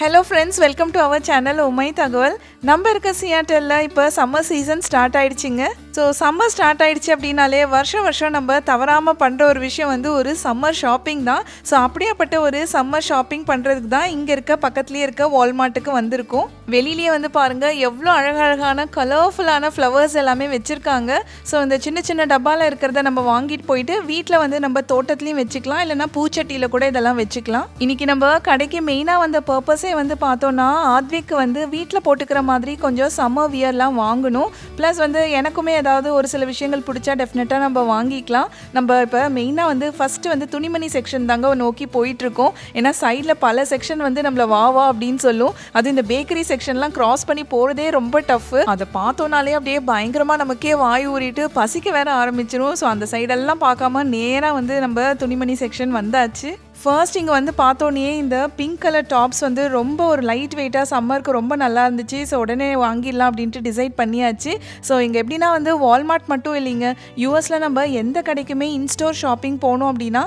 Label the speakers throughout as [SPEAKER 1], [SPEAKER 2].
[SPEAKER 1] Hello friends welcome to our channel உமை தகவல் நம்ம இருக்க சியாட்டலில் இப்போ சம்மர் சீசன் ஸ்டார்ட் ஆயிடுச்சுங்க. ஸோ சம்மர் ஸ்டார்ட் ஆகிடுச்சு அப்படின்னாலே வருஷம் வருஷம் நம்ம தவறாமல் பண்ணுற ஒரு விஷயம் வந்து ஒரு சம்மர் ஷாப்பிங் தான். ஸோ அப்படியாப்பட்ட ஒரு சம்மர் ஷாப்பிங் பண்ணுறதுக்கு தான் இங்கே இருக்க பக்கத்துலேயே இருக்க வால்மார்ட்டுக்கு வந்திருக்கும். வெளியிலேயே வந்து பாருங்கள் எவ்வளோ அழகழகான கலர்ஃபுல்லான ஃப்ளவர்ஸ் எல்லாமே வச்சுருக்காங்க. ஸோ இந்த சின்ன சின்ன டப்பாவில் இருக்கிறத நம்ம வாங்கிட்டு போயிட்டு வீட்டில் வந்து நம்ம தோட்டத்துலேயும் வச்சுக்கலாம். இல்லைனா பூச்சட்டியில் கூட இதெல்லாம் வச்சுக்கலாம். இன்றைக்கி நம்ம கடைக்கு மெயினாக வந்த பர்பஸே வந்து பார்த்தோன்னா ஆத்விக்கு வந்து வீட்டில் போட்டுக்கிற மாதிரி கொஞ்சம் சம்மர் வியர்லாம் வாங்கணும். ப்ளஸ் வந்து எனக்குமே ஏதாவது ஒரு சில விஷயங்கள் பிடிச்சா டெஃபினட்டாக நம்ம வாங்கிக்கலாம். நம்ம இப்போ மெயினாக வந்து ஃபஸ்ட்டு வந்து துணிமணி செக்ஷன் தாங்க நோக்கி போயிட்டுருக்கோம். ஏன்னா சைடில் பல செக்ஷன் வந்து நம்மள வா வா அப்படின்னு சொல்லும். அது இந்த பேக்கரி செக்ஷன்லாம் க்ராஸ் பண்ணி போகிறதே ரொம்ப டஃப்பு அதை பார்த்தோன்னாலே அப்படியே பயங்கரமாக நமக்கே வாய் ஊறிட்டு பசிக்க வேற ஆரம்பிச்சிரும். ஸோ அந்த சைடெல்லாம் பார்க்காம நேராக வந்து நம்ம துணிமணி செக்ஷன் வந்தாச்சு. ஃபர்ஸ்ட் இங்கே வந்து பார்த்தோன்னே இந்த பிங்க் கலர் டாப்ஸ் வந்து ரொம்ப ஒரு லைட் வெயிட்டாக சம்மருக்கு ரொம்ப நல்லா இருந்துச்சு. ஸோ உடனே வாங்கிடலாம் அப்படின்ட்டு டிசைட் பண்ணியாச்சு. ஸோ இங்கே எப்படின்னா வந்து வால்மார்ட் மட்டும் இல்லைங்க. யூஎஸில் நம்ம எந்த கடைக்குமே இன்ஸ்டோர் ஷாப்பிங் போனோம் அப்படின்னா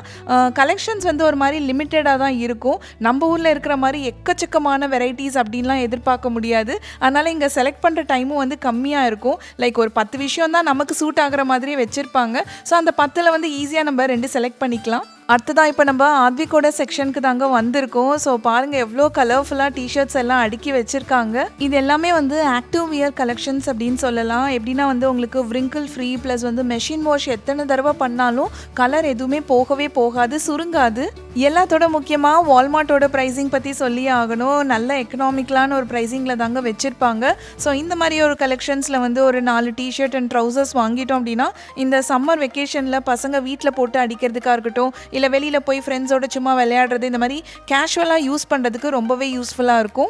[SPEAKER 1] கலெக்ஷன்ஸ் வந்து ஒரு மாதிரி லிமிட்டடாக தான் இருக்கும். நம்ம ஊரில் இருக்கிற மாதிரி எக்கச்சக்கமான வெரைட்டிஸ் அப்படின்லாம் எதிர்பார்க்க முடியாது. அதனால் இங்கே செலக்ட் பண்ணுற டைமும் வந்து கம்மியாக இருக்கும். லைக் ஒரு பத்து விஷயம் தான் நமக்கு சூட் ஆகிற மாதிரி வச்சுருப்பாங்க. ஸோ அந்த பத்தில் வந்து ஈஸியாக நம்ம ரெண்டு செலக்ட் பண்ணிக்கலாம். அடுத்ததான் இப்போ நம்ம ஆத்விகோட செக்ஷனுக்கு தாங்க வந்திருக்கோம். ஸோ பாருங்கள் எவ்வளோ கலர்ஃபுல்லாக டிஷர்ட்ஸ் எல்லாம் அடுக்கி வச்சுருக்காங்க. இது எல்லாமே வந்து ஆக்டிவ் வியர் கலெக்ஷன்ஸ் அப்படின்னு சொல்லலாம். எப்படின்னா வந்து உங்களுக்கு விரிங்கிள் ஃப்ரீ ப்ளஸ் வந்து மெஷின் வாஷ் எத்தனை தடவை பண்ணாலும் கலர் எதுவுமே போகவே போகாது சுருங்காது. எல்லாத்தோட முக்கியமாக வால்மார்ட்டோட ப்ரைஸிங் பற்றி சொல்லி ஆகணும். நல்ல எக்கனாமிக்கலான ஒரு ப்ரைஸிங்கில் தாங்க வச்சுருப்பாங்க. ஸோ இந்த மாதிரி ஒரு கலெக்ஷன்ஸில் வந்து ஒரு நாலு டிஷர்ட் அண்ட் ட்ரௌசர்ஸ் வாங்கிட்டோம் அப்படின்னா இந்த சம்மர் வெக்கேஷனில் பசங்க வீட்டில் போட்டு அடிக்கிறதுக்காக இருக்கட்டும் இல்லை இல்லை வெளியில் போய் ஃப்ரெண்ட்ஸோட சும்மா விளையாடுறது இந்த மாதிரி கேஷுவலாக யூஸ் பண்ணுறதுக்கு ரொம்பவே யூஸ்ஃபுல்லாக இருக்கும்.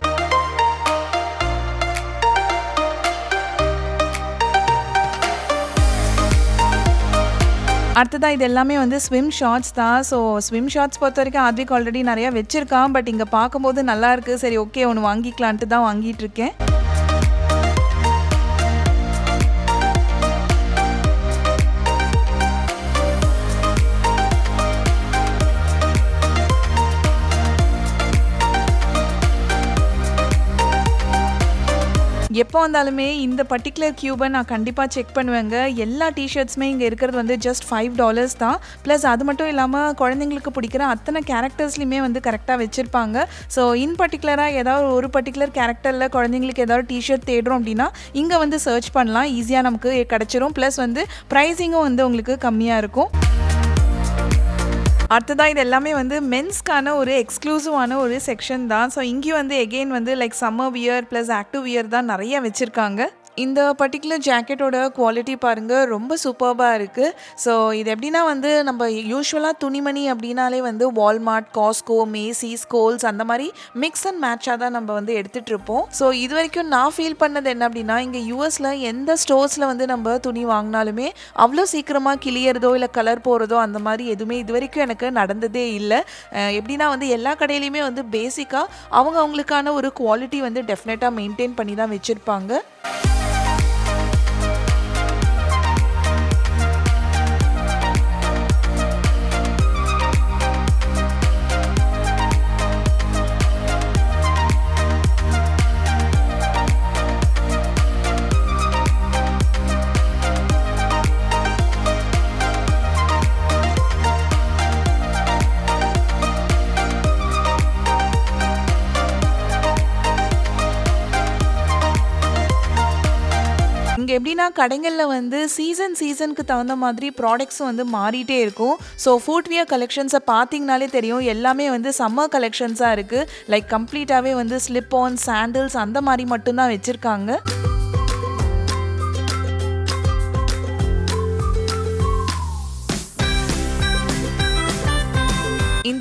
[SPEAKER 1] அடுத்ததாக இது எல்லாமே வந்து ஸ்விம் ஷார்ட்ஸ் தான். ஸோ ஸ்விம் ஷார்ட்ஸ் பொறுத்த வரைக்கும் ஆத்விக் ஆல்ரெடி நிறையா வச்சுருக்கான். பட் இங்கே பார்க்கும்போது நல்லாயிருக்கு சரி ஓகே ஒன்று வாங்கிக்கலான்ட்டு தான் வாங்கிட்டு இருக்கேன். எப்போ வந்தாலுமே இந்த பர்டிகுலர் கியூபை நான் கண்டிப்பாக செக் பண்ணுவேங்க. எல்லா டிஷர்ட்ஸுமே இங்கே இருக்கிறது வந்து ஜஸ்ட் ஃபைவ் டாலர்ஸ் தான். ப்ளஸ் அது மட்டும் இல்லாமல் குழந்தைங்களுக்கு பிடிக்கிற அத்தனை கேரக்டர்ஸ்லையுமே வந்து கரெக்டாக வச்சுருப்பாங்க. ஸோ இன் பர்டிகுலராக ஏதாவது ஒரு பர்டிகுலர் கேரக்டரில் குழந்தைங்களுக்கு ஏதாவது டிஷர்ட் தேடுறோம் அப்படின்னா இங்கே வந்து சர்ச் பண்ணலாம். ஈஸியாக நமக்கு கிடச்சிரும். ப்ளஸ் வந்து ப்ரைஸிங்கும் வந்து உங்களுக்கு கம்மியாக இருக்கும். அடுத்ததாக இது எல்லாமே வந்து மென்ஸ்க்கான ஒரு எக்ஸ்க்ளூசிவான ஒரு செக்ஷன் தான். ஸோ இங்கேயும் வந்து எகெயின் வந்து like summer wear plus active wear தான் நிறைய வச்சுருக்காங்க. இந்த பர்டிகுலர் ஜாக்கெட்டோட குவாலிட்டி பாருங்கள் ரொம்ப சூப்பர்பாக இருக்குது ஸோ இது எப்படின்னா வந்து நம்ம யூஸ்வலாக துணிமணி அப்படின்னாலே வந்து வால்மார்ட் காஸ்கோ மேசிஸ் கோல்ஸ் அந்த மாதிரி மிக்ஸ் அண்ட் மேட்சாக தான் நம்ம வந்து எடுத்துகிட்டு இருப்போம். ஸோ இது வரைக்கும் நான் ஃபீல் பண்ணது என்ன அப்படின்னா இங்கே யூஎஸில் எந்த ஸ்டோர்ஸில் வந்து நம்ம துணி வாங்கினாலுமே அவ்வளோ சீக்கிரமாக கிளியறதோ இல்லை கலர் போகிறதோ அந்த மாதிரி எதுவுமே இது வரைக்கும் எனக்கு நடந்ததே இல்லை. எப்படின்னா வந்து எல்லா கடையிலையுமே வந்து பேசிக்காக அவங்க அவங்களுக்கான ஒரு குவாலிட்டி வந்து டெஃபினட்டாக மெயின்டைன் பண்ணி தான் வச்சுருப்பாங்க. பார்த்தீங்கன்னா கடைகளில் வந்து சீசன் சீசனுக்கு தகுந்த மாதிரி ப்ராடக்ட்ஸும் வந்து மாறிட்டே இருக்கும். ஸோ ஃபுட்வியர் கலெக்ஷன்ஸை பார்த்தீங்கனாலே தெரியும். எல்லாமே வந்து சம்மர் கலெக்ஷன்ஸாக இருக்குது லைக் கம்ப்ளீட்டாகவே வந்து ஸ்லிப் ஆன் சாண்டில்ஸ் அந்த மாதிரி மட்டும்தான் வச்சுருக்காங்க.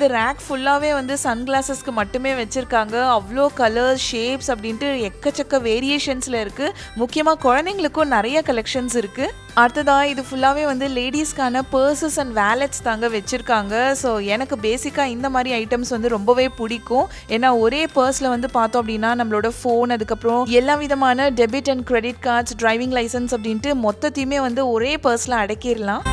[SPEAKER 1] இந்த ரேக் ஃபுல்லாகவே வந்து சன்கிளாஸஸ்க்கு மட்டுமே வச்சுருக்காங்க. அவ்வளோ கலர்ஸ் ஷேப்ஸ் அப்படின்ட்டு எக்கச்சக்க வேரியேஷன்ஸில் இருக்குது முக்கியமாக குழந்தைங்களுக்கும் நிறைய கலெக்ஷன்ஸ் இருக்குது அடுத்ததாக இது ஃபுல்லாகவே வந்து லேடிஸ்க்கான பர்சஸ் அண்ட் வேலெட்ஸ் தாங்க வச்சுருக்காங்க. ஸோ எனக்கு பேசிக்காக இந்த மாதிரி ஐட்டம்ஸ் வந்து ரொம்பவே பிடிக்கும். ஏன்னா ஒரே பர்ஸில் வந்து பார்த்தோம் அப்படின்னா நம்மளோட ஃபோன் அதுக்கப்புறம் எல்லா விதமான debit and credit cards driving licence அப்படின்ட்டு மொத்தத்தையுமே வந்து ஒரே பர்ஸில் அடக்கிடலாம்.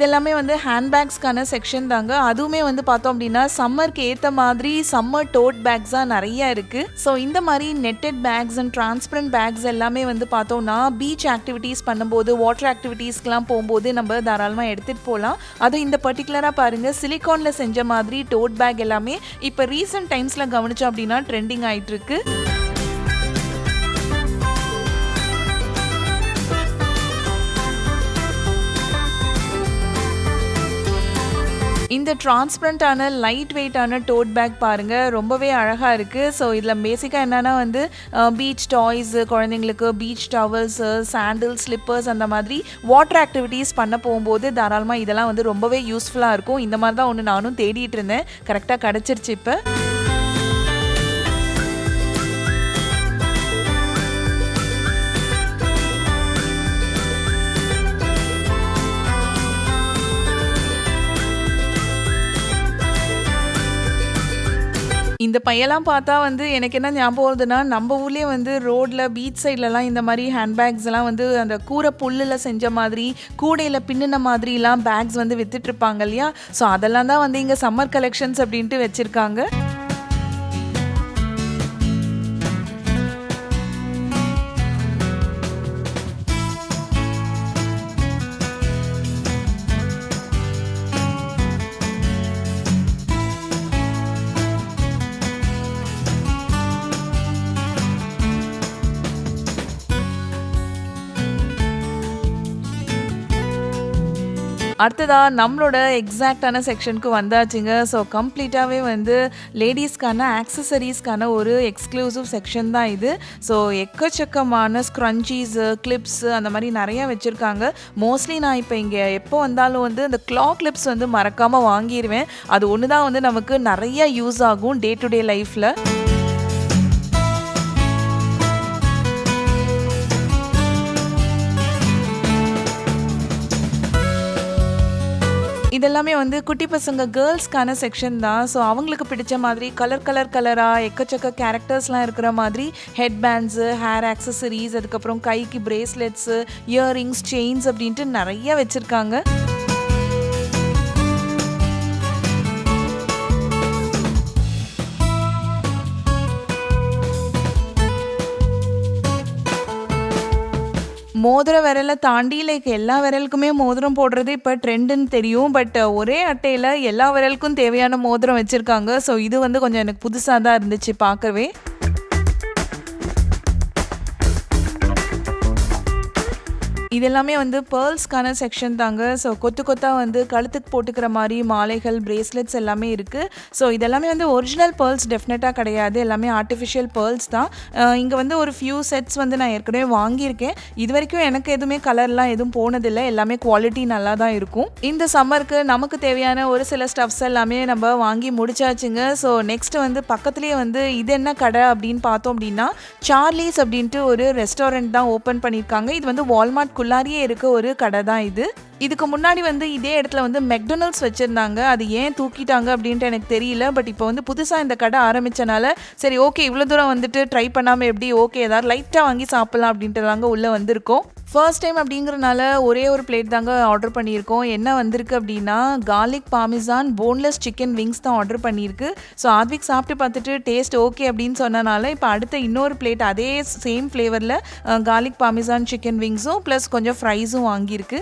[SPEAKER 1] இதெல்லாமே வந்து ஹேண்ட்பேக்ஸ்க்கான செக்ஷன் தாங்க. அதுவுமே வந்து பார்த்தோம் அப்படின்னா சம்மருக்கு ஏற்ற மாதிரி சம்மர் டோட் பேக்ஸாக நிறைய இருக்குது ஸோ இந்த மாதிரி netted bags and transparent bags எல்லாமே வந்து பார்த்தோம்னா பீச் ஆக்டிவிட்டீஸ் பண்ணும்போது வாட்டர் ஆக்டிவிட்டீஸ்க்கெலாம் போகும்போது நம்ம தாராளமாக எடுத்துகிட்டு போகலாம் அதுவும் இந்த பர்டிகுலராக பாருங்கள் சிலிக்கானில் செஞ்ச மாதிரி டோட் பேக் எல்லாமே இப்போ ரீசெண்ட் டைம்ஸில் கவனிச்சோம் அப்படின்னா ட்ரெண்டிங் ஆயிட்டு இந்த டிரான்ஸ்பரண்டான லைட் வெயிட்டான டோட் பேக் பாருங்கள் ரொம்பவே அழகாக இருக்குது ஸோ இதில் பேசிக்காக என்னென்னா வந்து பீச் டாய்ஸு குழந்தைங்களுக்கு பீச் டவல்ஸ் சாண்டில் ஸ்லிப்பர்ஸ் அந்த மாதிரி வாட்டர் ஆக்டிவிட்டீஸ் பண்ண போகும்போது தாராளமாக இதெல்லாம் வந்து ரொம்பவே யூஸ்ஃபுல்லாக இருக்கும். இந்த மாதிரி தான் ஒன்று நானும் தேடிட்டு இருந்தேன். கரெக்டாக கிடச்சிருச்சு இப்போ. இந்த பையெல்லாம் பார்த்தா வந்து எனக்கு என்ன ஞாபகம் வருதுன்னா நம்ம ஊர்லேயே வந்து ரோட்டில் பீச் சைட்லலாம் இந்த மாதிரி ஹேண்ட்பேக்ஸ் எல்லாம் வந்து அந்த கூரை புல்லில் செஞ்ச மாதிரி கூடையில் பின்னின மாதிரிலாம் பேக்ஸ் வந்து வித்துட்டு இருப்பாங்க இல்லையா? ஸோ அதெல்லாம் தான் வந்து இங்கே சம்மர் கலெக்ஷன்ஸ் அப்படின்ட்டு வச்சுருக்காங்க. அடுத்ததாக நம்மளோட எக்ஸாக்டான செக்ஷனுக்கு வந்தாச்சுங்க. ஸோ கம்ப்ளீட்டாகவே வந்து லேடிஸ்க்கான ஆக்சசரிஸ்க்கான ஒரு எக்ஸ்க்ளூசிவ் செக்ஷன் தான் இது. ஸோ எக்கச்சக்கமான ஸ்க்ரன்ச்சீஸு கிளிப்ஸு அந்த மாதிரி நிறையா வச்சுருக்காங்க. மோஸ்ட்லி நான் இப்போ இங்கே எப்போ வந்தாலும் வந்து இந்த க்ளா கிளிப்ஸ் வந்து மறக்காமல் வாங்கிடுவேன் அது ஒன்று தான் வந்து நமக்கு நிறையா யூஸ் ஆகும் டே டு டே லைஃப்பில் இதெல்லாமே வந்து குட்டி பசங்க கேர்ள்ஸ்க்கான செக்ஷன் தான். ஸோ அவங்களுக்கு பிடிச்ச மாதிரி கலர் கலர் கலராக எக்கச்சக்க கேரக்டர்ஸ்லாம் இருக்கிற மாதிரி ஹெட் பேண்ட்ஸு ஹேர் ஆக்சசரிஸ் அதுக்கப்புறம் கைக்கு பிரேஸ்லெட்ஸு இயரிங்ஸ் செயின்ஸ் அப்படின்ட்டு நிறைய வச்சுருக்காங்க. மோதிர விரலை தாண்டி லைக் எல்லா விரலுக்குமே மோதிரம் போடுறது இப்போ ட்ரெண்டுன்னு தெரியும். பட் ஒரே அட்டையில் எல்லா விரலுக்கும் தேவையான மோதிரம் வச்சுருக்காங்க. ஸோ இது வந்து கொஞ்சம் எனக்கு புதுசாக தான் இருந்துச்சு பார்க்கவே. இது எல்லாமே வந்து பேர்ல்ஸ்க்கான செக்ஷன் தாங்க. ஸோ கொத்து கொத்தாக வந்து கழுத்துக்கு போட்டுக்கிற மாதிரி மாலைகள் பிரேஸ்லெட்ஸ் எல்லாமே இருக்குது ஸோ இதெல்லாமே வந்து ஒரிஜினல் பேர்ல்ஸ் டெஃபினட்டாக கிடையாது. எல்லாமே ஆர்டிஃபிஷியல் பேர்ல்ஸ் தான். இங்கே வந்து ஒரு ஃபியூ செட்ஸ் வந்து நான் ஏற்கனவே வாங்கியிருக்கேன். இது வரைக்கும் எனக்கு எதுவுமே கலர்லாம் எதுவும் போனதில்லை. எல்லாமே குவாலிட்டி நல்லா தான் இருக்கும். இந்த சம்மருக்கு நமக்கு தேவையான ஒரு சில ஸ்டப்ஸ் எல்லாமே நம்ம வாங்கி முடிச்சாச்சுங்க. ஸோ நெக்ஸ்ட் வந்து பக்கத்துலேயே வந்து இது என்ன கடை அப்படின்னு பார்த்தோம் அப்படின்னா சார்லிஸ் அப்படின்ட்டு ஒரு ரெஸ்டாரண்ட் தான் ஓப்பன் பண்ணியிருக்காங்க. இது வந்து வால்மார்ட் குள்ளாரியே இருக்க ஒரு கடை தான் இது. இதுக்கு முன்னாடி வந்து இதே இடத்துல வந்து மெக்டொனல்ட்ஸ் வச்சுருந்தாங்க. அது ஏன் தூக்கிட்டாங்க அப்படின்ட்டு எனக்கு தெரியல. பட் இப்போ வந்து புதுசாக இந்த கடை ஆரம்பித்தனால சரி ஓகே இவ்வளோ தூரம் வந்துட்டு ட்ரை பண்ணாமல் எப்படி ஓகே ஏதாவது லைட்டாக வாங்கி சாப்பிட்லாம் அப்படின்ட்டுலாங்க உள்ளே வந்திருக்கோம். ஃபர்ஸ்ட் டைம் அப்படிங்கிறனால ஒரே ஒரு பிளேட் தாங்க ஆர்டர் பண்ணியிருக்கோம். என்ன வந்திருக்கு அப்படின்னா garlic parmesan boneless chicken wings தான் ஆர்டர் பண்ணியிருக்கு. ஸோ ஆத்விக் சாப்பிட்டு பார்த்துட்டு டேஸ்ட் ஓகே அப்படின்னு சொன்னனால இப்போ அடுத்த இன்னொரு பிளேட் அதே சேம் ஃப்ளேவரில் கார்லிக் பாமிசான் சிக்கன் விங்ஸும் ப்ளஸ் கொஞ்சம் ஃப்ரைஸும் வாங்கியிருக்கு.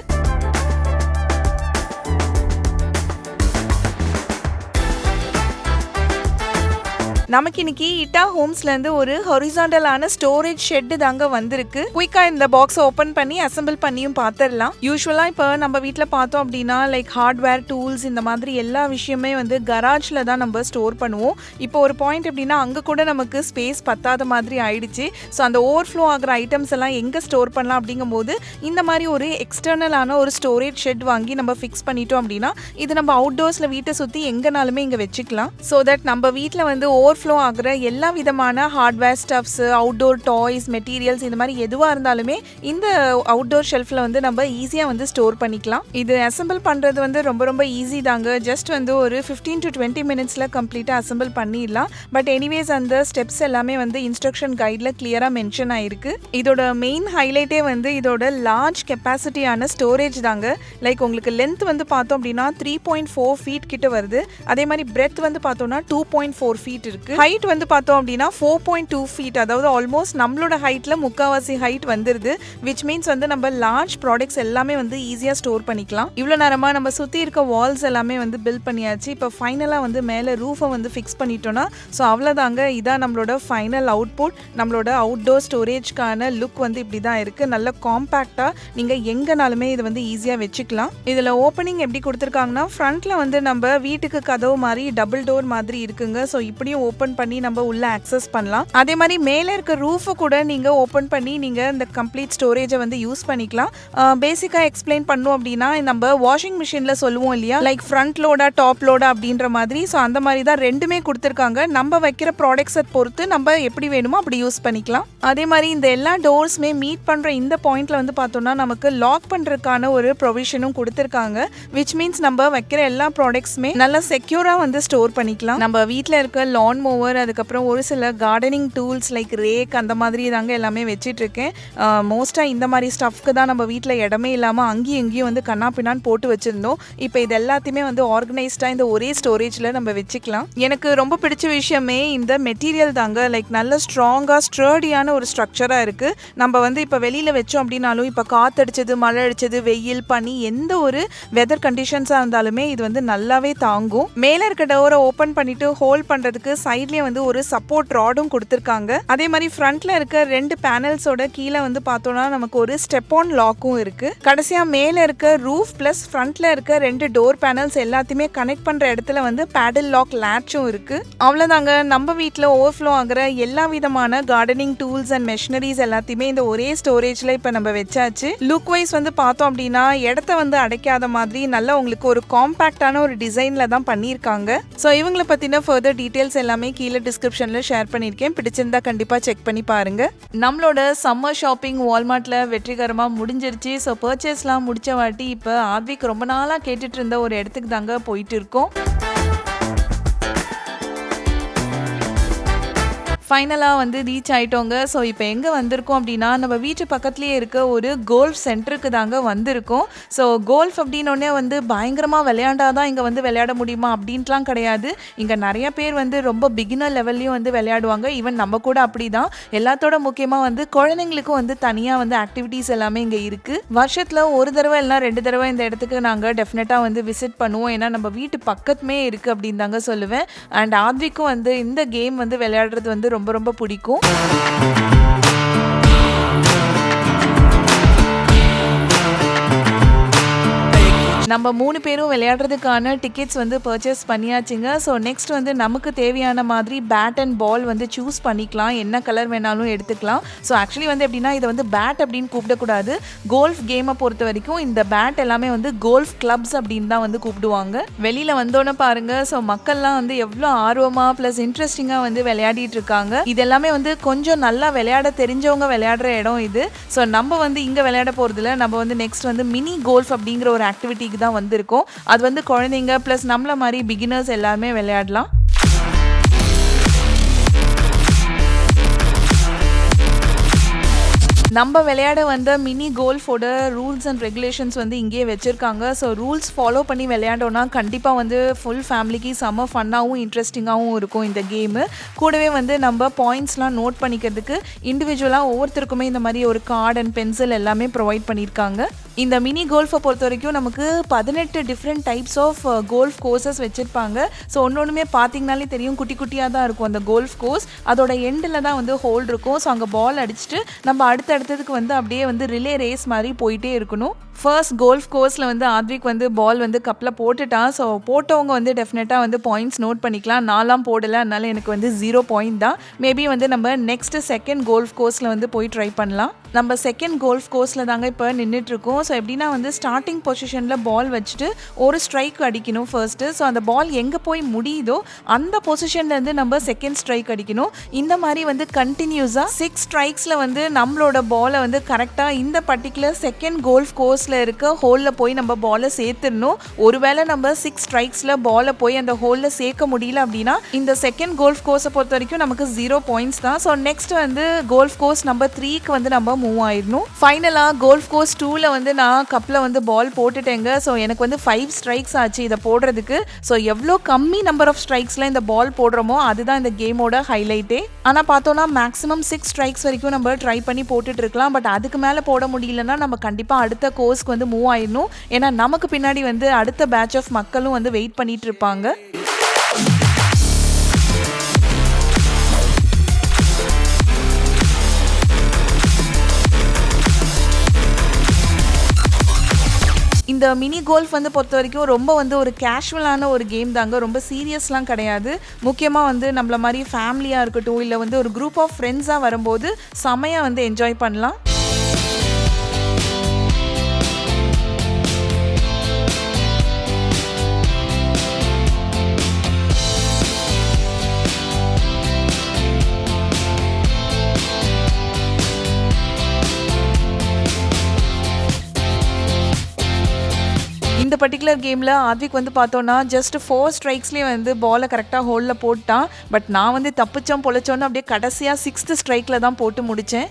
[SPEAKER 1] நமக்கு இன்னைக்கு இட்டா ஹோம்ஸ்லேருந்து ஒரு ஹொரிசாண்டலான ஸ்டோரேஜ் ஷெட்டு தாங்க வந்திருக்கு. குயிக்காக இந்த பாக்ஸை ஓப்பன் பண்ணி அசெம்பிள் பண்ணியும் பார்த்துடலாம் யூஸ்வலாக இப்போ நம்ம வீட்டில் பார்த்தோம் அப்படின்னா லைக் ஹார்ட்வேர் டூல்ஸ் இந்த மாதிரி எல்லா விஷயமே வந்து கராஜில் தான் நம்ம ஸ்டோர் பண்ணுவோம். இப்போ ஒரு பாயிண்ட் எப்படின்னா அங்கே கூட நமக்கு ஸ்பேஸ் பத்தாத மாதிரி ஆயிடுச்சு. ஸோ அந்த ஓவர்ஃப்ளோ ஆகிற ஐட்டம்ஸ் எல்லாம் எங்கே ஸ்டோர் பண்ணலாம் அப்படிங்கும்போது இந்த மாதிரி ஒரு எக்ஸ்டர்னலான ஒரு ஸ்டோரேஜ் ஷெட் வாங்கி நம்ம ஃபிக்ஸ் பண்ணிட்டோம் அப்படின்னா இது நம்ம அவுட்டோர்ஸில் வீட்டை சுற்றி எங்கேனாலுமே இங்கே வச்சுக்கலாம். ஸோ தட் நம்ம வீட்டில் வந்து ஓவர் ஓவர்ஃப்ளோ ஆகுற எல்லா விதமான hardware stuffs outdoor toys materials இந்த மாதிரி எதுவாக இருந்தாலுமே இந்த அவுட்டோர் ஷெல்ஃபில் வந்து நம்ம ஈஸியாக வந்து ஸ்டோர் பண்ணிக்கலாம். இது அசம்பிள் பண்ணுறது வந்து ரொம்ப ரொம்ப ஈஸி தாங்க. ஜஸ்ட் வந்து ஒரு ஃபிஃப்டீன் டு டுவெண்ட்டி மினிட்ஸில் கம்ப்ளீட்டாக அசெம்பிள் பண்ணிடலாம். பட் எனிவேஸ் அந்த ஸ்டெப்ஸ் எல்லாமே வந்து இன்ஸ்ட்ரக்ஷன் கைடில் கிளியராக மென்ஷன் ஆயிருக்கு. இதோட மெயின் ஹைலைட்டே வந்து இதோட லார்ஜ் கெப்பாசிட்டியான ஸ்டோரேஜ் தாங்க. லைக் உங்களுக்கு லென்த் வந்து பார்த்தோம் அப்படின்னா த்ரீ பாயிண்ட் ஃபோர் ஃபீட் கிட்ட வருது. அதே மாதிரி பிரெத் வந்து பார்த்தோம்னா டூ பாயிண்ட் ஃபோர் ஃபீட் இருக்கு. ஹைட் வந்து பார்த்தோம் அப்படின்னா ஃபோர் பாயிண்ட் டூ ஃபீட் அதாவது ஆல்மோஸ்ட் நம்மளோட ஹைட்ல முக்காவாசி ஹைட் வந்துருது விச் மீன்ஸ் வந்து நம்ம லார்ஜ் ப்ராடக்ட்ஸ் எல்லாமே வந்து ஈஸியாக ஸ்டோர் பண்ணிக்கலாம். இவ்வளோ நேரமாக நம்ம சுற்றி இருக்க வால்ஸ் எல்லாமே வந்து பில்ட் பண்ணியாச்சு. இப்போ ஃபைனலாக வந்து மேலே ரூஃபை வந்து ஃபிக்ஸ் பண்ணிட்டோம்னா ஸோ அவ்வளோதாங்க இதான் நம்மளோட ஃபைனல் அவுட்புட் நம்மளோட அவுட்டோர் ஸ்டோரேஜ்க்கான லுக் வந்து இப்படி தான் இருக்குது நல்ல காம்பேக்டாக நீங்கள் எங்கேனாலுமே இதை வந்து ஈஸியாக வச்சுக்கலாம். இதில் ஓப்பனிங் எப்படி கொடுத்துருக்காங்கன்னா ஃப்ரண்ட்டில் வந்து நம்ம வீட்டுக்கு கதவு மாதிரி டபுள் டோர் மாதிரி இருக்குங்க. ஸோ இப்படியும் ஓப்பன் ஓப்பன் பண்ணி நம்ம உள்ள ஆக்சஸ் பண்ணலாம். அதே மாதிரி மேலே இருக்க ரூஃபு கூட நீங்கள் ஓப்பன் பண்ணி நீங்கள் இந்த கம்ப்ளீட் ஸ்டோரேஜை வந்து யூஸ் பண்ணிக்கலாம். பேசிக்காக எக்ஸ்பிளைன் பண்ணோம் அப்படின்னா நம்ம வாஷிங் மிஷினில் சொல்லுவோம் இல்லையா? லைக் ஃப்ரண்ட் லோடா டாப் லோடா அப்படின்ற மாதிரி. ஸோ அந்த மாதிரி தான் ரெண்டுமே கொடுத்துருக்காங்க. நம்ம வைக்கிற ப்ராடக்ட்ஸை பொறுத்து நம்ம எப்படி வேணுமோ அப்படி யூஸ் பண்ணிக்கலாம். அதே மாதிரி இந்த எல்லா டோர்ஸுமே மீட் பண்ணுற இந்த பாயிண்ட்டில் வந்து பார்த்தோம்னா நமக்கு லாக் பண்ணுறதுக்கான ஒரு ப்ரொவிஷனும் கொடுத்துருக்காங்க. விச் மீன்ஸ் நம்ம வைக்கிற எல்லா ப்ராடக்ட்ஸுமே நல்லா செக்யூராக வந்து ஸ்டோர் பண்ணிக்கலாம். நம்ம வீட்டில் இருக்க லான் மூவர் அதுக்கப்புறம் ஒரு சில கார்டனிங் டூல்ஸ் லைக் ரேக் அந்த மாதிரி தாங்க எல்லாமே வச்சிட்ருக்கேன். மோஸ்ட்டாக இந்த மாதிரி ஸ்டஃப்க்கு தான் நம்ம வீட்டில் இடமே இல்லாமல் அங்கேயும் இங்கேயும் வந்து கண்ணா பின்னான்னு போட்டு வச்சுருந்தோம். இப்போ இது எல்லாத்தையுமே வந்து ஆர்கனைஸ்டாக இந்த ஒரே ஸ்டோரேஜில் நம்ம வச்சுக்கலாம். எனக்கு ரொம்ப பிடிச்ச விஷயமே இந்த மெட்டீரியல் தாங்க. லைக் நல்ல ஸ்ட்ராங்காக ஸ்ட்ரடியான ஒரு ஸ்ட்ரக்சராக இருக்குது நம்ம வந்து இப்போ வெளியில் வச்சோம் அப்படின்னாலும் இப்போ காற்றடிச்சது மழை அடிச்சது வெயில் பனி எந்த ஒரு வெதர் கண்டிஷன்ஸாக இருந்தாலுமே இது வந்து நல்லாவே தாங்கும். மேலே இருக்க டோரை ஓப்பன் பண்ணிட்டு ஹோல்ட் பண்ணுறதுக்கு சைட்லேயே வந்து ஒரு சப்போர்ட் ராடும் கொடுத்துருக்காங்க. அதே மாதிரி ஃப்ரண்ட்ல இருக்க ரெண்டு பேனல்ஸோட கீழே வந்து பார்த்தோம்னா நமக்கு ஒரு ஸ்டெப் ஆன் லாக்கும் இருக்கு. கடைசியா மேல இருக்க ரூஃப் பிளஸ் ஃப்ரண்ட்ல இருக்க ரெண்டு டோர் பேனல்ஸ் எல்லாத்தையுமே கனெக்ட் பண்ற இடத்துல வந்து பேடல் லாக் லேட்சும் இருக்கு. அவ்வளோதாங்க நம்ம வீட்டில் ஓவர்ஃப்ளோ ஆகிற எல்லா விதமான கார்டனிங் டூல்ஸ் அண்ட் மெஷினரிஸ் எல்லாத்தையுமே இந்த ஒரே ஸ்டோரேஜ்ல இப்போ நம்ம வச்சாச்சு. லுக் வைஸ் வந்து பார்த்தோம் அப்படின்னா இடத்த வந்து அடைக்காத மாதிரி நல்லா உங்களுக்கு ஒரு காம்பேக்டான ஒரு டிசைன்ல தான் பண்ணியிருக்காங்க. ஸோ இவங்கள பத்தின ஃபர்தர் டீட்டெயில்ஸ் எல்லாமே கீழே டிஸ்கிரிப்ஷனில் ஷேர் பண்ணியிருக்கேன். பிடிச்சிருந்தா கண்டிப்பாக செக் பண்ணி பாருங்க. நம்மளோட சம்மர் ஷாப்பிங் வால்மார்ட்டில் வெற்றிகரமாக முடிஞ்சிருச்சு. ஸோ பர்ச்சேஸ்லாம் முடிச்ச வாட்டி இப்போ ஆத்விக் ரொம்ப நாளாக கேட்டுட்டு இருந்த ஒரு இடத்துக்கு தாங்க போயிட்டு இருக்கோம். ஃபைனலாக வந்து ரீச் ஆகிட்டோங்க ஸோ இப்போ எங்கே வந்திருக்கோம் அப்படின்னா நம்ம வீட்டு பக்கத்துலேயே இருக்க ஒரு கோல்ஃப் சென்டருக்கு தாங்க வந்திருக்கோம். ஸோ கோல்ஃப் அப்படின்னோடனே வந்து பயங்கரமாக விளையாண்டாதான் இங்கே வந்து விளையாட முடியுமா அப்படின்ட்டுலாம் கிடையாது. இங்கே நிறைய பேர் வந்து ரொம்ப பிகினர் லெவல்லையும் வந்து விளையாடுவாங்க. ஈவன் நம்ம கூட அப்படி தான் எல்லாத்தோட முக்கியமாக வந்து குழந்தைங்களுக்கும் வந்து தனியாக வந்து ஆக்டிவிட்டீஸ் எல்லாமே இங்கே இருக்குது வருஷத்தில் ஒரு தடவை இல்லைனா ரெண்டு தடவை இந்த இடத்துக்கு நாங்கள் டெஃபினட்டாக வந்து விசிட் பண்ணுவோம். ஏன்னா நம்ம வீட்டு பக்கத்துமே இருக்குது அப்படின்னு தாங்க சொல்லுவேன். அண்ட் ஆத்விக்கும் வந்து இந்த கேம் வந்து விளையாடுறது வந்து ரொம்ப ரொம்ப பிடிக்கும். நம்ம மூணு பேரும் விளையாடுறதுக்கான டிக்கெட்ஸ் வந்து பர்ச்சேஸ் பண்ணியாச்சுங்க. ஸோ நெக்ஸ்ட் வந்து நமக்கு தேவையான மாதிரி பேட் அண்ட் பால் வந்து சூஸ் பண்ணிக்கலாம். என்ன கலர் வேணாலும் எடுத்துக்கலாம். ஸோ ஆக்சுவலி வந்து எப்படின்னா இதை வந்து பேட் அப்படின்னு கூப்பிடக்கூடாது. கோல்ஃப் கேமை பொறுத்த வரைக்கும் இந்த பேட் எல்லாமே வந்து கோல்ஃப் கிளப்ஸ் அப்படின்னு தான் வந்து கூப்பிடுவாங்க. வெளியில் வந்தோன்னே பாருங்க. ஸோ மக்கள்லாம் வந்து எவ்வளோ ஆர்வமாக ப்ளஸ் இன்ட்ரெஸ்டிங்காக வந்து விளையாடிட்டு இருக்காங்க. இது எல்லாமே வந்து கொஞ்சம் நல்லா விளையாட தெரிஞ்சவங்க விளையாடுற இடம் இது. ஸோ நம்ம வந்து இங்கே விளையாட போகிறதுல நம்ம வந்து நெக்ஸ்ட் வந்து மினி கோல்ஃப் அப்படிங்கிற ஒரு ஆக்டிவிட்டிக்கு தான் வந்திருக்கும். அது வந்து குழந்தைங்க ப்ளஸ் நம்மள மாதிரி பிகினர்ஸ் எல்லாருமே விளையாடலாம். நம்ம விளையாட வந்த மினி கோல்ஃபோட ரூல்ஸ் அண்ட் ரெகுலேஷன்ஸ் வந்து இங்கேயே வச்சுருக்காங்க. ஸோ ரூல்ஸ் ஃபாலோ பண்ணி விளையாண்டோன்னா கண்டிப்பாக வந்து ஃபுல் ஃபேமிலிக்கு செம்ம ஃபன்னாகவும் இன்ட்ரெஸ்டிங்காகவும் இருக்கும் இந்த கேமு கூடவே வந்து நம்ம பாயிண்ட்ஸ்லாம் நோட் பண்ணிக்கிறதுக்கு இண்டிவிஜுவலாக ஒவ்வொருத்தருக்குமே இந்த மாதிரி ஒரு கார்டு அண்ட் பென்சில் எல்லாமே ப்ரொவைட் பண்ணியிருக்காங்க. இந்த மினி கோல்ஃபை பொறுத்த வரைக்கும் நமக்கு பதினெட்டு different types of golf uh, courses வச்சுருப்பாங்க. ஸோ ஒன்று ஒன்றுமே பார்த்தீங்கனாலே தெரியும். குட்டி குட்டியாக தான் இருக்கும் அந்த கோல்ஃப் கோர்ஸ் அதோட எண்டில் தான் வந்து ஹோல் இருக்கும். ஸோ அங்கே பால் அடிச்சுட்டு நம்ம அடுத்த அடுத்ததுக்கு வந்து அப்படியே வந்து ரிலே ரேஸ் மாதிரி போயிட்டே இருக்கணும். ஃபர்ஸ்ட் கோல்ஃப் கோர்ஸில் வந்து ஆத்விக் வந்து பால் வந்து கப்பில் போட்டுட்டான். ஸோ போட்டவங்க வந்து டெஃபினட்டாக வந்து பாயிண்ட்ஸ் நோட் பண்ணிக்கலாம். நாலாம் போடலை அதனால எனக்கு வந்து ஜீரோ பாயிண்ட் தான். மேபி வந்து நம்ம நெக்ஸ்ட் செகண்ட் கோல்ஃப் கோர்ஸில் வந்து போய் ட்ரை பண்ணலாம். நம்ம செகண்ட் கோல்ஃப் கோர்ஸில் தாங்க இப்போ நின்றுட்டுருக்கோம் ஸோ எப்படின்னா வந்து ஸ்டார்டிங் பொசிஷனில் பால் வச்சுட்டு ஒரு ஸ்ட்ரைக் அடிக்கணும் ஃபர்ஸ்ட்டு ஸோ அந்த பால் எங்கே போய் முடியுதோ அந்த பொசிஷன்லேருந்து நம்ம செகண்ட் ஸ்ட்ரைக் அடிக்கணும். இந்த மாதிரி வந்து கண்டினியூஸாக சிக்ஸ் ஸ்ட்ரைக்ஸில் வந்து நம்மளோட பாலை வந்து கரெக்டாக இந்த பர்டிகுலர் செகண்ட் கோல்ஃப் கோர்ஸில் இருக்க ஹோலில் போய் நம்ம பாலை சேர்த்துடணும். ஒருவேளை நம்ம சிக்ஸ் ஸ்ட்ரைக்ஸில் பாலை போய் அந்த ஹோலில் சேர்க்க முடியல அப்படின்னா இந்த செகண்ட் கோல்ஃப் கோர்ஸை பொறுத்த வரைக்கும் நமக்கு ஜீரோ பாயிண்ட்ஸ் தான். ஸோ நெக்ஸ்ட் வந்து கோல்ஃப் கோர்ஸ் நம்பர் த்ரீக்கு வந்து நம்ம மூவ் ஆயிடணும். ஃபைனலாக கோல்ஃப் கோர்ஸ் டூவில் வந்து நான் கப்பில் வந்து பால் போட்டுட்டேங்க. ஸோ எனக்கு வந்து ஃபைவ் ஸ்ட்ரைக்ஸ் ஆச்சு இதை போடுறதுக்கு. ஸோ எவ்வளோ கம்மி நம்பர் ஆஃப் ஸ்ட்ரைக்ஸில் இந்த பால் போடுறோமோ அதுதான் இந்த கேமோட ஹைலைட்டே ஆனால் பார்த்தோன்னா மேக்ஸிமம் சிக்ஸ் ஸ்ட்ரைக்ஸ் வரைக்கும் நம்ம ட்ரை பண்ணி போட்டுட்டு இருக்கலாம் பட் அதுக்கு மேலே போட முடியலன்னா நம்ம கண்டிப்பாக அடுத்த கோர்ஸ்க்கு வந்து மூவ் ஆயிடணும். ஏன்னா நமக்கு பின்னாடி வந்து அடுத்த பேட்ச் ஆஃப் மக்களும் வந்து வெயிட் பண்ணிட்டு இந்த மினி கோல்ஃப் வந்து பொறுத்த வரைக்கும் ரொம்ப வந்து ஒரு கேஷுவலான ஒரு கேம் தாங்க. ரொம்ப சீரியஸ்லாம் கிடையாது. முக்கியமாக வந்து நம்மள மாதிரி ஃபேமிலியாக இருக்கட்டும் இல்லை வந்து ஒரு குரூப் ஆஃப் ஃப்ரெண்ட்ஸாக வரும்போது செமையாக வந்து என்ஜாய் பண்ணலாம். பர்டிகுலர் கேமில் ஆத்விக் வந்து பார்த்தோன்னா ஜஸ்ட் ஃபோர் ஸ்ட்ரைக்ஸ்லேயே வந்து பாலை கரெக்டாக ஹோலில் போட்டான். பட் நான் வந்து தப்பிச்சோம் பொழைச்சோன்னு அப்படியே கடைசியாக சிக்ஸ்த்து ஸ்ட்ரைக்கில் தான் போட்டு முடித்தேன்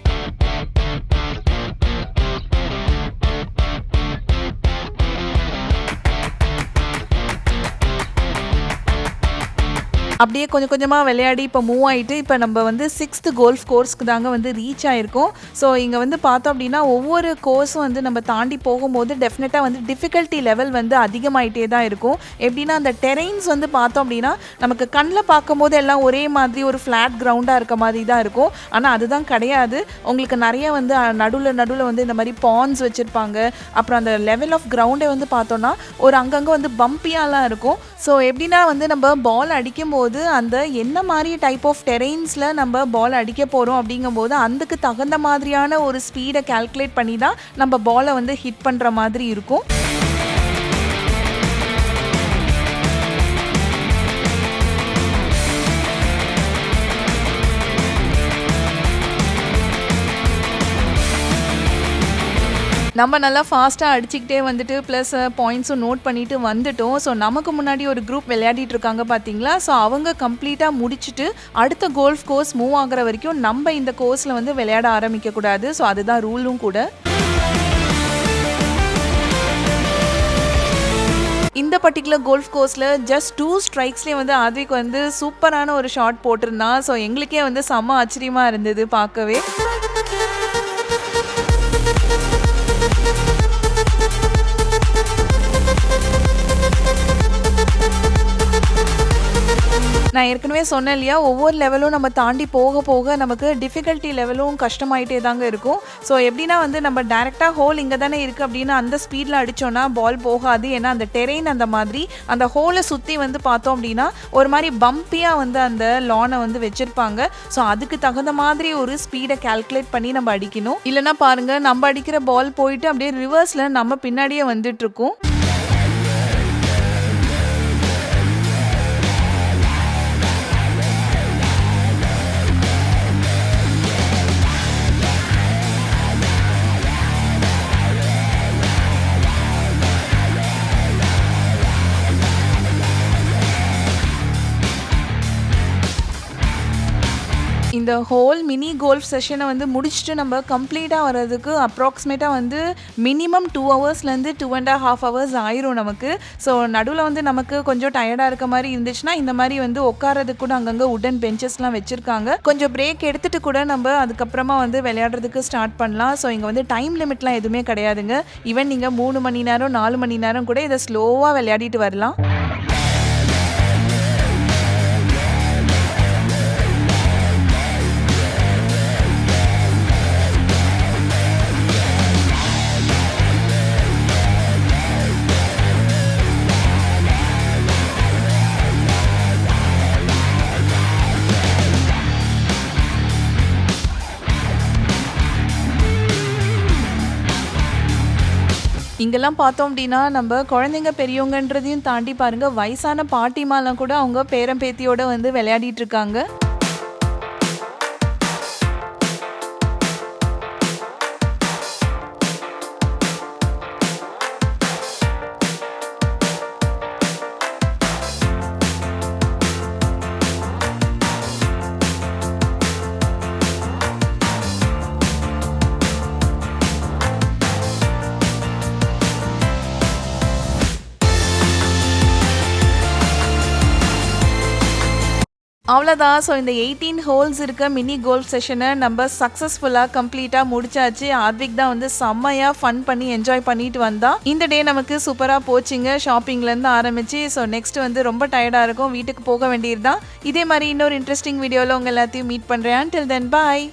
[SPEAKER 1] அப்படியே கொஞ்சம் கொஞ்சமாக விளையாடி இப்போ மூவ் ஆகிட்டு இப்போ நம்ம வந்து சிக்ஸ்த்து கோல்ஃப் கோர்ஸ்க்கு தாங்க வந்து ரீச் ஆகிருக்கோம் ஸோ இங்கே வந்து பார்த்தோம் அப்படின்னா ஒவ்வொரு கோர்ஸும் வந்து நம்ம தாண்டி போகும்போது டெஃபினட்டாக வந்து டிஃபிகல்ட்டி லெவல் வந்து அதிகமாகிட்டே தான் இருக்கும். எப்படின்னா அந்த டெரெயின்ஸ் வந்து பார்த்தோம் அப்படின்னா நமக்கு கண்ணில் பார்க்கும்போது எல்லாம் ஒரே மாதிரி ஒரு ஃப்ளாட் கிரவுண்டாக இருக்க மாதிரி தான் இருக்கும். ஆனால் அதுதான் கிடையாது. உங்களுக்கு நிறைய வந்து நடுவில் நடுவில் வந்து இந்த மாதிரி பான்ஸ் வச்சுருப்பாங்க. அப்புறம் அந்த லெவல் ஆஃப் கிரவுண்டை வந்து பார்த்தோன்னா ஒரு அங்கங்கே வந்து பம்பியாலாம் இருக்கும். ஸோ எப்படின்னா வந்து நம்ம பால் அடிக்கும் போது அந்த என்ன மாதிரி டைப் ஆஃப் டெரெயின்ஸில் நம்ம பால் அடிக்க போகிறோம் அப்படிங்கும்போது அதுக்கு தகுந்த மாதிரியான ஒரு ஸ்பீடை கால்குலேட் பண்ணி தான் நம்ம பாலை வந்து ஹிட் பண்ணுற மாதிரி இருக்கும். நம்ம நல்லா ஃபாஸ்ட்டாக அடிச்சுக்கிட்டே வந்துட்டு ப்ளஸ் பாயிண்ட்ஸும் நோட் பண்ணிட்டு வந்துட்டோம். ஸோ நமக்கு முன்னாடி ஒரு குரூப் விளையாடிட்டு இருக்காங்க பார்த்தீங்களா ஸோ அவங்க கம்ப்ளீட்டாக முடிச்சுட்டு அடுத்த கோல்ஃப் கோர்ஸ் மூவ் ஆகுற வரைக்கும் நம்ம இந்த கோர்ஸில் வந்து விளையாட ஆரம்பிக்கக்கூடாது ஸோ அதுதான் ரூலும் கூட. இந்த பர்டிகுலர் கோல்ஃப் கோர்ஸில் ஜஸ்ட் டூ ஸ்ட்ரைக்ஸ்லேயே வந்து ஆத்விக் வந்து சூப்பரான ஒரு ஷாட் போட்டிருந்தான். ஸோ எங்களுக்கே வந்து செம்ம ஆச்சரியமாக இருந்தது பார்க்கவே. நான் ஏற்கனவே சொன்னேன் இல்லையா ஒவ்வொரு லெவலும் நம்ம தாண்டி போக போக நமக்கு டிஃபிகல்ட்டி லெவலும் கஷ்டமாயிட்டே தாங்க இருக்கும். ஸோ எப்படின்னா வந்து நம்ம டேரெக்டாக ஹோல் இங்கே தானே இருக்குது அப்படின்னு அந்த ஸ்பீடில் அடித்தோன்னா பால் போகாது. ஏன்னா அந்த டெரெயின் அந்த மாதிரி அந்த ஹோலை சுற்றி வந்து பார்த்தோம் அப்படின்னா ஒரு மாதிரி பம்பியாக வந்து அந்த லானை வந்து வச்சுருப்பாங்க. ஸோ அதுக்கு தகுந்த மாதிரி ஒரு ஸ்பீடை கால்குலேட் பண்ணி நம்ம அடிக்கணும். இல்லைன்னா பாருங்கள் நம்ம அடிக்கிற பால் போயிட்டு அப்படியே ரிவர்ஸில் நம்ம பின்னாடியே வந்துட்டுருக்கோம் இந்த ஹோல் மினி கோல்ஃப் செஷனை வந்து முடிச்சுட்டு நம்ம கம்ப்ளீட்டாக வர்றதுக்கு அப்ராக்சிமேட்டாக வந்து மினிமம் டூ ஹவர்ஸ்லேருந்து டூ அண்ட் ஹாஃப் ஹவர்ஸ் ஆயிரும் நமக்கு. ஸோ நடுவில் வந்து நமக்கு கொஞ்சம் டயர்டாக இருக்க மாதிரி இருந்துச்சுன்னா இந்த மாதிரி வந்து உட்காரதுக்கு கூட அங்கங்கே உடன் பெஞ்சஸ்லாம் வச்சுருக்காங்க. கொஞ்சம் பிரேக் எடுத்துகிட்டு கூட நம்ம அதுக்கப்புறமா வந்து விளையாடுறதுக்கு ஸ்டார்ட் பண்ணலாம். ஸோ இங்கே வந்து டைம் லிமிட்லாம் எதுவுமே கிடையாதுங்க. ஈவன் நீங்கள் மூணு மணி நேரம் நாலு மணி நேரம் கூட இதை ஸ்லோவாக விளையாடிட்டு வரலாம். இங்கெல்லாம் பார்த்தோம் அப்படின்னா நம்ம குழந்தைங்க பெரியவங்கன்றதையும் தாண்டி பாருங்க வயசான பாட்டிமாலாம் கூட அவங்க பேரம்பேத்தியோடு வந்து விளையாடிட்டு இருக்காங்க. அவ்வளோதான் ஸோ இந்த எயிட்டீன் ஹோல்ஸ் இருக்க மினி கோல்ஃப் செஷனை நம்ம சக்ஸஸ்ஃபுல்லாக கம்ப்ளீட்டாக முடிச்சாச்சு. ஆத்விக் தான் வந்து செம்மையாக ஃபன் பண்ணி என்ஜாய் பண்ணிட்டு வந்தா. இந்த டே நமக்கு சூப்பராக போச்சுங்க. ஷாப்பிங்லேருந்து ஆரம்பிச்சு ஸோ நெக்ஸ்ட் வந்து ரொம்ப டயர்டாக இருக்கும். வீட்டுக்கு போக வேண்டியது தான் இதே மாதிரி இன்னொரு இன்ட்ரெஸ்டிங் வீடியோவில் உங்கள் எல்லாத்தையும் மீட் பண்ணுறேன் டில் தென் பாய்